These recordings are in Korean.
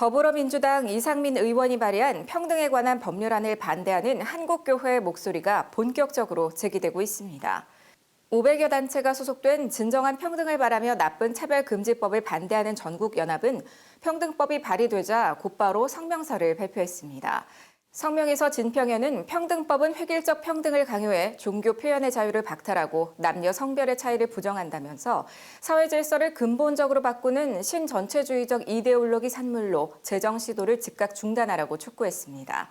더불어민주당 이상민 의원이 발의한 평등에 관한 법률안을 반대하는 한국교회의 목소리가 본격적으로 제기되고 있습니다. 500여 단체가 소속된 진정한 평등을 바라며 나쁜 차별금지법을 반대하는 전국연합은 평등법이 발의되자 곧바로 성명서를 발표했습니다. 성명에서 진평에는 평등법은 획일적 평등을 강요해 종교 표현의 자유를 박탈하고 남녀 성별의 차이를 부정한다면서 사회 질서를 근본적으로 바꾸는 신전체주의적 이데올로기 산물로 재정 시도를 즉각 중단하라고 촉구했습니다.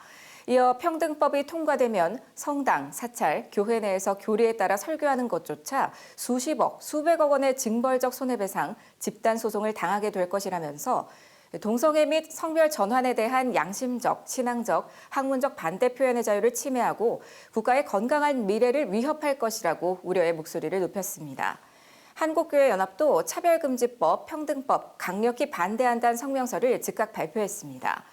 이어 평등법이 통과되면 성당, 사찰, 교회 내에서 교리에 따라 설교하는 것조차 수십억, 수백억 원의 징벌적 손해배상, 집단 소송을 당하게 될 것이라면서 동성애 및 성별 전환에 대한 양심적, 신앙적, 학문적 반대 표현의 자유를 침해하고 국가의 건강한 미래를 위협할 것이라고 우려의 목소리를 높였습니다. 한국교회연합도 차별금지법, 평등법 강력히 반대한다는 성명서를 즉각 발표했습니다.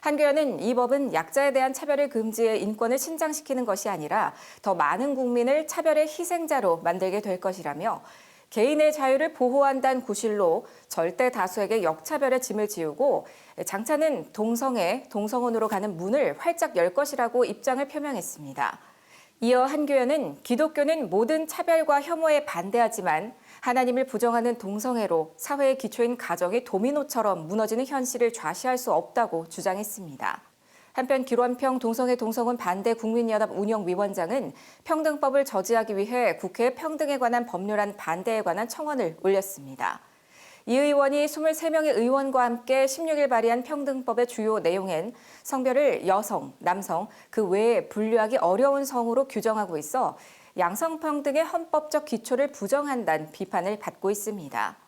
한교회는 이 법은 약자에 대한 차별을 금지해 인권을 신장시키는 것이 아니라 더 많은 국민을 차별의 희생자로 만들게 될 것이라며 개인의 자유를 보호한다는 구실로 절대 다수에게 역차별의 짐을 지우고 장차는 동성애, 동성혼으로 가는 문을 활짝 열 것이라고 입장을 표명했습니다. 이어 한교회는 기독교는 모든 차별과 혐오에 반대하지만 하나님을 부정하는 동성애로 사회의 기초인 가정이 도미노처럼 무너지는 현실을 좌시할 수 없다고 주장했습니다. 한편 기론평 동성애 동성혼 반대 국민연합 운영위원장은 평등법을 저지하기 위해 국회에 평등에 관한 법률안 반대에 관한 청원을 올렸습니다. 이 의원이 23명의 의원과 함께 16일 발의한 평등법의 주요 내용엔 성별을 여성, 남성, 그 외에 분류하기 어려운 성으로 규정하고 있어 양성평등의 헌법적 기초를 부정한다는 비판을 받고 있습니다.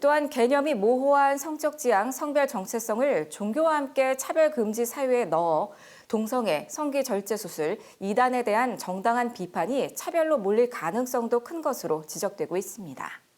또한 개념이 모호한 성적 지향, 성별 정체성을 종교와 함께 차별 금지 사유에 넣어 동성애, 성기 절제 수술, 이단에 대한 정당한 비판이 차별로 몰릴 가능성도 큰 것으로 지적되고 있습니다.